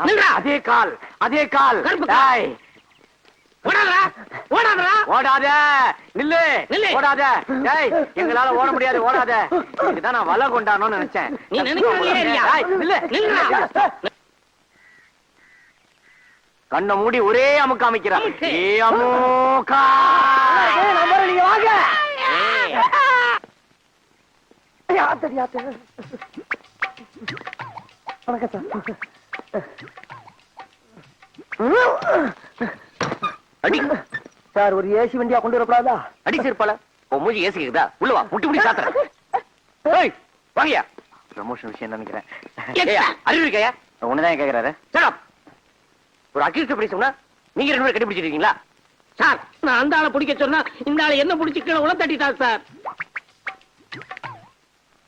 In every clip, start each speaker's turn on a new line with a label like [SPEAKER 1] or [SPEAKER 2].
[SPEAKER 1] அதே கால் அதே கால்.
[SPEAKER 2] கருப்பு கால்.
[SPEAKER 1] டேய்,
[SPEAKER 2] ஓடாதடா. ஓடாதடா.
[SPEAKER 1] ஓடாத. நில்லு.
[SPEAKER 2] நில்லு.
[SPEAKER 1] ஓடாத. டேய் எங்களால ஓட முடியாது. ஓடாத. இதுதான் நான் வலை கொண்டானோன்னு நினைச்சேன்.
[SPEAKER 2] நீ.
[SPEAKER 1] கண்ணை மூடி ஒரே அமுக்கு அமைக்கிறான்
[SPEAKER 2] அமுக்கு.
[SPEAKER 1] ஏ அமுக்கா.
[SPEAKER 3] நீங்க வாங்க. வணக்கம் சார்.
[SPEAKER 1] அடி.
[SPEAKER 3] சார் ஒரு ஏசி வண்டியா கொண்டு வரக்கூடாதா?
[SPEAKER 1] அடி சிறுப்பால உன் மூஞ்சி ஏசிக்குதா உள்ள வா. முட்டி முடி சாத்துறேன். வாங்கயா ப்ரமோஷன் விஷயம் நினைக்கிறேன் அறிவு இருக்கையா உன்னதான் கேக்குறாரு. சரி ஒரு அக்யூஸ்ட் எப்படி சொன்னா நீங்க ரெண்டு பேரும் கண்டுபிடிச்சிருக்கீங்களா
[SPEAKER 2] சார் நான் அந்த ஆளை பிடிக்க சொன்னா இந்த ஆளை என்ன பிடிச்சி கீழே உள்ள தட்டிட்டார் சார்.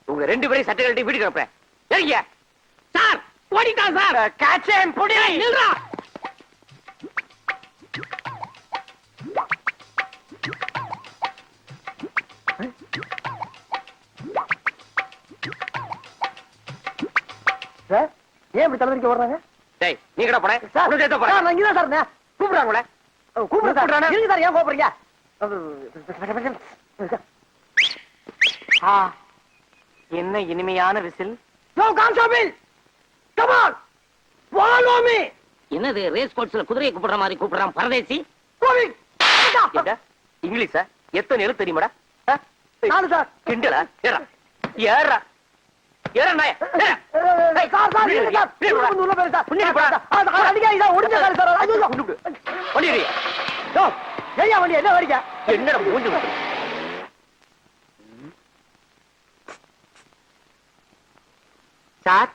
[SPEAKER 1] உங்க ரெண்டு பேரையும் சட்டை கழட்டி வீட்டுக்கு அனுப்புறேன். ஏங்க
[SPEAKER 2] சார் ஓடிட்டான் சார்.
[SPEAKER 1] கேட்சேன் பொடி.
[SPEAKER 2] ஏய், நில்றா.
[SPEAKER 3] சார் ஏன் இப்படி தலைவரிக்க வர்றாங்க
[SPEAKER 1] டேய் நீ கடை போட
[SPEAKER 3] சார்
[SPEAKER 1] ஏத்த
[SPEAKER 3] சார்,
[SPEAKER 1] போறேன்
[SPEAKER 3] நான் இங்கதான் சார் இருந்தேன்.
[SPEAKER 1] கூப்பிடுறாங்களே
[SPEAKER 3] அஹ், கூப்பிடுறேன் சார். ஏன் கோபுறீங்க
[SPEAKER 1] ஆ. என்ன இனிமையான whistle?
[SPEAKER 3] Constable come on follow me
[SPEAKER 2] என்னது ரேஸ் கோர்ஸ்ல குதிரையை கூப்பிடுற மாதிரி கூப்பிடுறான் பரதேசி?
[SPEAKER 3] கோவிங்
[SPEAKER 1] இங்கிலீஷா? எத்தனை எழுத்து தெரியுமாடா?
[SPEAKER 3] நாலு சார்.
[SPEAKER 1] கிண்டலா? ஏறா. ஏறா. நாய.
[SPEAKER 3] உள்ள
[SPEAKER 1] போடா.
[SPEAKER 3] ஒடிஞ்ச கால் ஐயோ
[SPEAKER 1] கொண்டு வண்டி
[SPEAKER 3] என்ன வரிக்க
[SPEAKER 1] என்னடா மூஞ்சி
[SPEAKER 2] சார்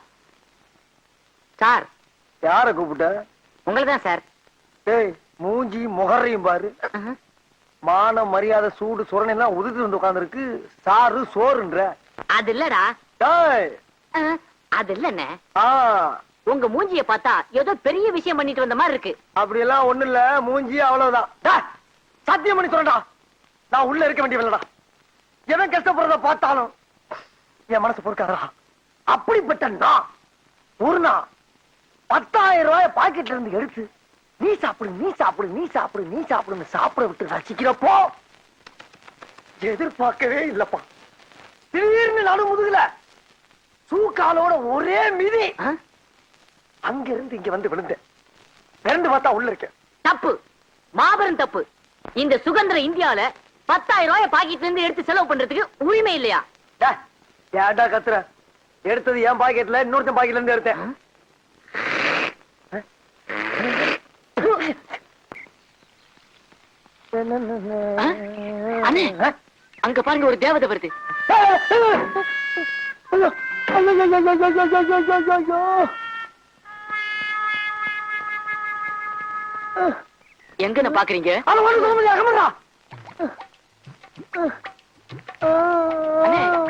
[SPEAKER 2] சார்.
[SPEAKER 3] யார கூப்பிட்ட?
[SPEAKER 2] உங்களை தான் சார்.
[SPEAKER 3] ஏய் மூஞ்சி முகரையும் பாரு. மான மரியாதை சூடு சுரணை எல்லாம் உதுத்து வந்து உட்கார்ந்துருக்கு. சாரு சோறுன்ற.
[SPEAKER 4] அது இல்லடா.
[SPEAKER 3] டேய்.
[SPEAKER 4] அது இல்லண்ணே. உங்க மூஞ்சிய பார்த்தா ஏதோ பெரிய விஷயம் பண்ணிட்டு வந்த மாதிரி இருக்கு.
[SPEAKER 3] அப்படி எல்லாம் ஒண்ணு இல்ல. மூஞ்சி அவ்வளவுதான். டேய், சத்தியம் பண்ணி சொல்றேன்டா. நான் உள்ள இருக்க வேண்டியவில்லடா எவன் கஷ்டப்படுறத பார்த்தாலும் என் மனசு பொறுக்காதடா. அப்படிப்பட்ட நான். ஒரு நாள் பத்தாயிரம் ரூபாய பாக்கெட்ல இருந்து எடுத்து நீ சாப்பிடு நீ சாப்பிடு நீ சாப்பிடு நீ சாப்பிடுன்னு சாப்பிட விட்டு ரசிக்கிறப்போ எதிர்பார்க்கவே இல்லப்பா. திடீர்னு நடு முதுகுல சூக்காலோட ஒரே மிதி. அங்க இருந்து இங்க வந்து விழுந்தேன். பிறந்து பார்த்தா உள்ள இருக்கேன்.
[SPEAKER 4] தப்பு. மாபெரும் தப்பு. இந்த சுதந்திர இந்தியால பத்தாயிரம் ரூபாய பாக்கெட்ல இருந்து எடுத்து செலவு பண்றதுக்கு உரிமை இல்லையா?
[SPEAKER 3] ஏன்டா கத்துற? எடுத்தது என் பாக்கெட்ல இன்னொருத்தன் பாக்கெட்ல இருந்து எடுத்தேன்.
[SPEAKER 4] அண்ணே. அங்க பாருங்க ஒரு தேவதை வருது. எங்கன்னு பாக்குறீங்க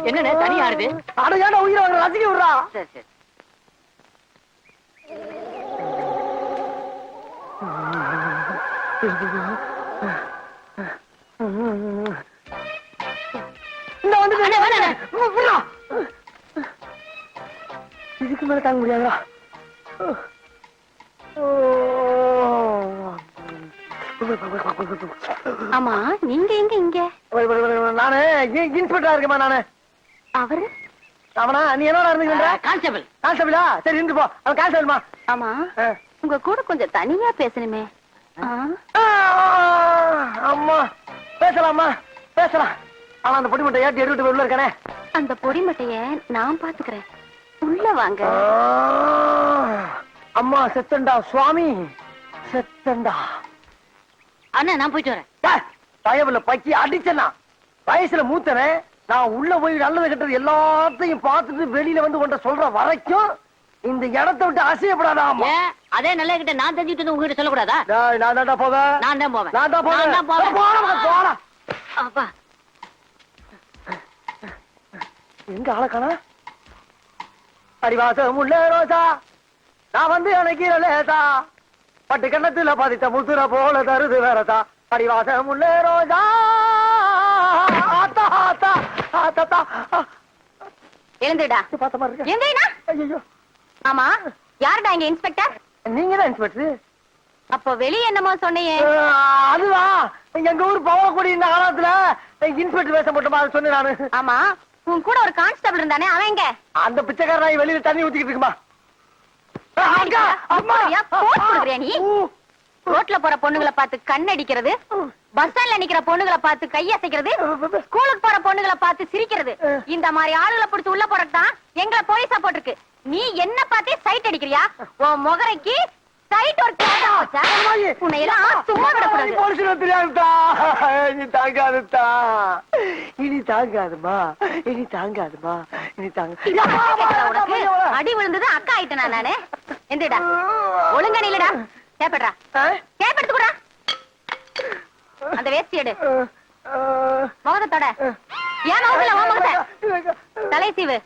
[SPEAKER 4] என்னண்ணே, தனியா ஆடுது?
[SPEAKER 3] அட, ஏன்டா உயிரை? ரசிக்க விடுறா.
[SPEAKER 4] சரி சரி
[SPEAKER 3] இந்த வந்து. இதுக்கு மேல தாங்க முடியாதா?
[SPEAKER 4] ஆமா நீங்க எங்க இங்க?
[SPEAKER 3] நானு இன்ஸ்பெக்டரா இருக்கேமா நானு.
[SPEAKER 4] அவரு?
[SPEAKER 3] அவனா? நீ என்னடா இருந்துக்கின்ற
[SPEAKER 2] கான்ஸ்டபிள்.
[SPEAKER 3] கான்ஸ்டபிளா? சரி இருந்து போ. அவன் கான்ஸ்டபிள்மா.
[SPEAKER 4] ஆமா. உங்க கூட கொஞ்சம் தனியா பேசணுமே?
[SPEAKER 3] அம்மா பேசலாமா பேசலாம். ஆனா அந்த பொடி மட்டும் ஏற்றி எடுத்துட்டு உள்ள இருக்கானே.
[SPEAKER 4] அந்த பொடி மட்டைய நான் பாத்துக்கிறேன். உள்ள வாங்க.
[SPEAKER 3] அம்மா செத்தண்டா சுவாமி. செத்தண்டா.
[SPEAKER 4] அண்ணா நான் போயிட்டு வரேன்.
[SPEAKER 3] டேய், பயவுல பக்கி அடிச்சனா வயசுல மூத்தவன் நான் உள்ள போய் நல்லது கெட்டது எல்லாத்தையும் பார்த்துட்டு வெளியில வந்து உன்ட்ட சொல்ற வரைக்கும் இந்த இடத்தை விட்டு அசையப்படாதா அம்மா.
[SPEAKER 4] ஏன் அதே நல்ல கிட்ட நான் தெரிஞ்சுட்டு வந்து உங்ககிட்ட சொல்லக்கூடாதா?
[SPEAKER 3] நான் தான்டா போவேன்.
[SPEAKER 4] நான் தான் போவேன்.
[SPEAKER 3] நான் தான் போவேன்.
[SPEAKER 4] நான் தான் போவேன்.
[SPEAKER 3] போடா, போடா.
[SPEAKER 4] அப்பா.
[SPEAKER 3] எங்க ஆளக்கானா அடிவாசம் உள்ள ரோசா. நான் வந்து அணைக்கிற லேசா. பட்டு கண்ணத்துல பதித்த முத்துற போல தருது வேறதா அடிவாசம் உள்ள ரோசா. ஆத்தா ஆத்தா ஆத்தா
[SPEAKER 4] எழுந்துடா
[SPEAKER 3] பார்த்த மாதிரி இருக்கு? ஐயோ
[SPEAKER 4] ஆமா யாருடா இங்க இன்ஸ்பெக்டர்?
[SPEAKER 3] நீங்க தான் இன்ஸ்பெக்டர்.
[SPEAKER 5] அப்ப வெளிய என்னமோ சொன்னியே
[SPEAKER 3] அதுவா? எங்க ஊர் பவளக்குடி இந்த காலத்துல இன்ஸ்பெக்டர் வேஷம் போட்டோமா அதை சொன்னேன் நானு.
[SPEAKER 5] ஆமா உன் கூட ஒரு கான்ஸ்டபிள் இருந்தானே அவன் எங்க?
[SPEAKER 3] அந்த பிச்சைக்காரன் வெளியில தண்ணி ஊத்திக்கிட்டு இருக்குமா? அக்கா அம்மா!
[SPEAKER 5] நீ? ரோட்ல போற பொண்ணுங்களை பார்த்து கண் அடிக்கிறது பஸ் ஸ்டாண்ட்ல நிக்கிற பொண்ணுங்களை பார்த்து கையசைக்கிறது ஸ்கூலுக்கு போற பொண்ணுங்களை பார்த்து சிரிக்கிறது. இந்த மாதிரி ஆளுகளை பிடிச்சு உள்ள போறதுதான் எங்களை போலீஸா போட்டிருக்கு. நீ என்ன பார்த்தே சைட் அடிக்கிறியா? உன் முகரைக்கு சைட் ஒரு உன்னை எல்லாம் சும்மா விடக்கூடாது.
[SPEAKER 3] போலீஸ்ல தெரியாதுதா இனி தாங்காதுதா இனி தாங்காதுமா? இனி தாங்காதுமா? இனி தாங்க.
[SPEAKER 5] அடி விழுந்தது அக்கா ஆயிட்டேனா நானு? எந்திரடா. ஒழுங்கா நில்லுடா. கேப்பட்றா கேப்படுத்துக்கூடா அந்த வேஸ்டி எடு. முகத்தோட. ஏன் முகத்துல உன் முகத்தை? தலை சீவு.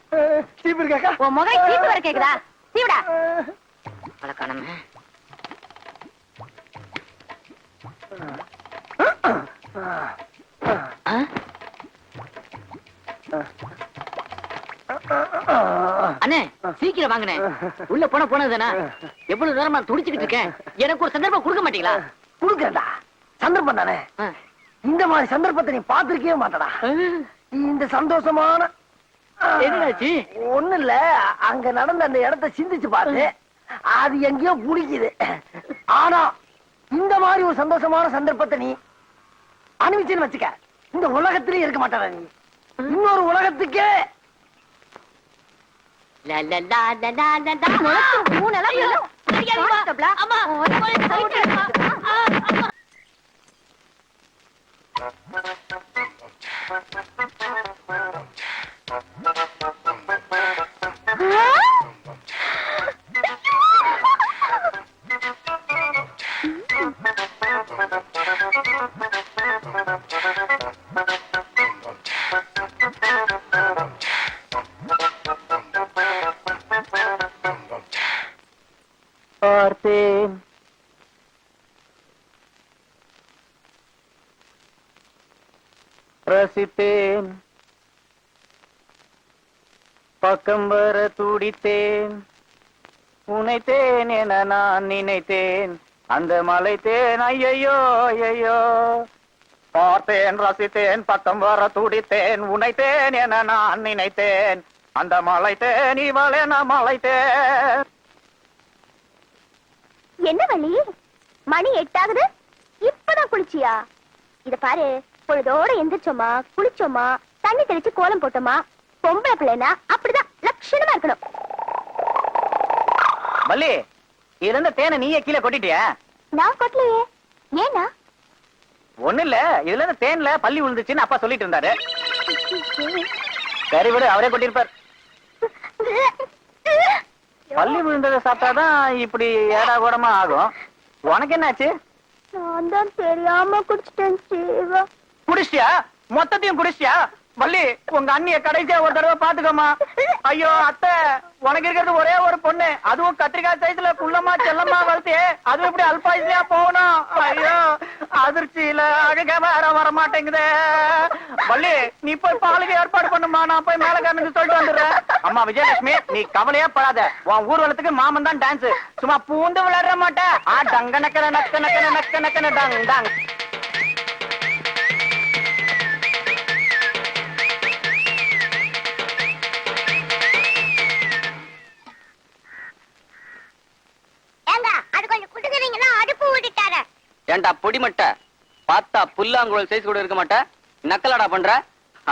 [SPEAKER 3] சீப்பு இருக்காக்கா
[SPEAKER 5] உன் முகை சீப்பு வர கேக்குதா? சீவுடா. வழக்கானமே
[SPEAKER 4] அண்ணே சீக்கிரம் வாங்கண்ணே. உள்ள போன போனதுதானா? எவ்வளவு நேரமா துடிச்சுக்கிட்டு இருக்கேன். எனக்கு ஒரு சந்தர்ப்பம் கொடுக்க மாட்டீங்களா?
[SPEAKER 3] குடுக்கறதா? சந்தர்ப்பம் தானே. இந்த மாதிரி சந்தர்ப்பத்தை நீ பாத்திருக்கவே மாட்டடா. இந்த சந்தோஷமான
[SPEAKER 4] என்னாச்சு?
[SPEAKER 3] ஒண்ணு இல்ல அங்க நடந்த அந்த இடத்தை சிந்திச்சு பாரு அது எங்கேயோ புடிக்குது ஆனா இந்த மாதிரி ஒரு சந்தோஷமான சந்தர்ப்பத்தை நீ அனுபவிச்சுன்னு வச்சுக்க. இந்த உலகத்திலே இருக்க மாட்டாடா நீ. இன்னொரு உலகத்துக்கே.
[SPEAKER 4] லா, லா,
[SPEAKER 6] ரசித்தேன் பக்கம் வர துடித்தேன். உனைத்தேன் என நான் நினைத்தேன். அந்த மலைத்தேன் ஐயையோ ஐயையோ. பார்த்தேன் ரசித்தேன் பக்கம் வர துடித்தேன். உனைத்தேன் என நான் நினைத்தேன். அந்த மலைத்தேன் இவளென மலைத்தேன்
[SPEAKER 7] என்ன வழி மணி எட்டாகுது. இப்பதான் குளிச்சியா? இத பாரு. பொழுதோட எந்திரிச்சோமா குளிச்சோமா தண்ணி தெளிச்சு கோலம் போட்டோமா பொம்பளை பிள்ளைனா அப்படிதான் லட்சணமா இருக்கணும்.
[SPEAKER 6] மல்லி இதுல இருந்த தேனை நீயே கீழே கொட்டிட்டியா?
[SPEAKER 7] நான் கொட்டலையே. ஏனா
[SPEAKER 6] ஒண்ணு இல்ல இதுல இருந்து தேன்ல பள்ளி விழுந்துச்சுன்னு அப்பா சொல்லிட்டு இருந்தாரு. சரி விடு அவரே கொட்டிருப்பார் பள்ளி விழுந்ததை சாப்பிட்டாதான் இப்படி ஏடா கூடமா ஆகும். உனக்கு என்னாச்சு?
[SPEAKER 7] நான் தான் தெரியாம குடிச்சிட்டேன் ஜீவா
[SPEAKER 6] குடிச்சியா மொத்தத்தையும் குடிச்சியா வள்ளி உங்க அண்ணிய கடைசியா ஒரு தடவை பாத்துக்கோமா ஐயோ அத்தை உனக்கு இருக்கிறது ஒரே ஒரு பொண்ணு. அதுவும் கத்திரிக்காய் சைஸ்ல குள்ளமா செல்லமா வளர்த்து அதுவும் இப்படி அல்பாயுசியா போகணும்? ஐயோ அதிர்ச்சியில அழுக வேற வர மாட்டேங்குதே வள்ளி நீ போய் பாலுக்கு ஏற்பாடு பண்ணுமா நான் போய் மேல காமிச்சு சொல்லிட்டு வந்துடுறேன். அம்மா விஜயலட்சுமி நீ கவலையே படாத. உன் ஊர்வலத்துக்கு மாமன் தான் டான்ஸ் சும்மா பூந்து விளையாட மாட்டேன் ஆ டங்க நக்கன நக்க நக்கன நக்க நக்கன டங் டங்
[SPEAKER 8] ஏன்டா பொடிமட்ட பார்த்தா புல்லாங்குழல் சைஸ் கூட இருக்க மாட்ட. நக்கலாடா பண்ற?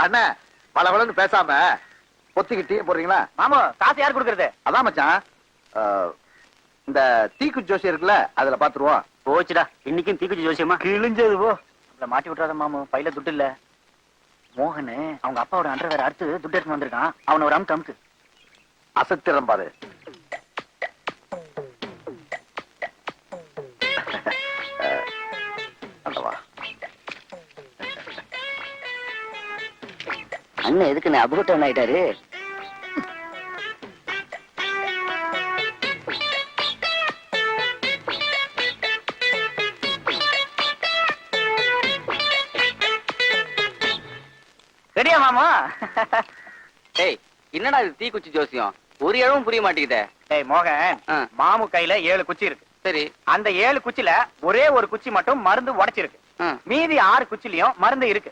[SPEAKER 9] அண்ணா பல வளர்ந்து பேசாம பொத்திக்கிட்டு போடுறீங்களா?
[SPEAKER 6] மாமு காசு யார் கொடுக்கறது?
[SPEAKER 9] அதான் மச்சான். இந்த தீக்கு ஜோசி இருக்குல்ல அதுல பாத்துருவோம்.
[SPEAKER 6] போச்சுடா. இன்னைக்கும் தீக்குச்சி ஜோசியமா? கிழிஞ்சது போ. இல்ல மாட்டி விட்டுறாத மாமு. பையில துட்டு இல்ல. மோகன் அவங்க அப்பாவோட அண்டர் வேற அடுத்து துட்டு எடுத்து வந்திருக்கான். அவன ஒரு அமுக்கு அமுக்கு.
[SPEAKER 9] அசத்திரம் பாரு.
[SPEAKER 8] அண்ணன் எதுக்கு அபகட்டம் ஆயிட்டாரு?
[SPEAKER 6] ரெடியா மாமா?
[SPEAKER 8] டேய் என்னடா இது தீக்குச்சி ஜோசியம்? ஒரு இழவும் புரிய மாட்டேங்குதே.
[SPEAKER 6] டேய் மோகன்
[SPEAKER 8] ஆ.
[SPEAKER 6] மாமு கையில ஏழு குச்சி இருக்கு.
[SPEAKER 8] சரி.
[SPEAKER 6] அந்த ஏழு குச்சில ஒரே ஒரு குச்சி மட்டும் மருந்து உடைச்சிருக்கு.
[SPEAKER 8] ஆ.
[SPEAKER 6] மீதி ஆறு குச்சிலயும் மருந்து இருக்கு.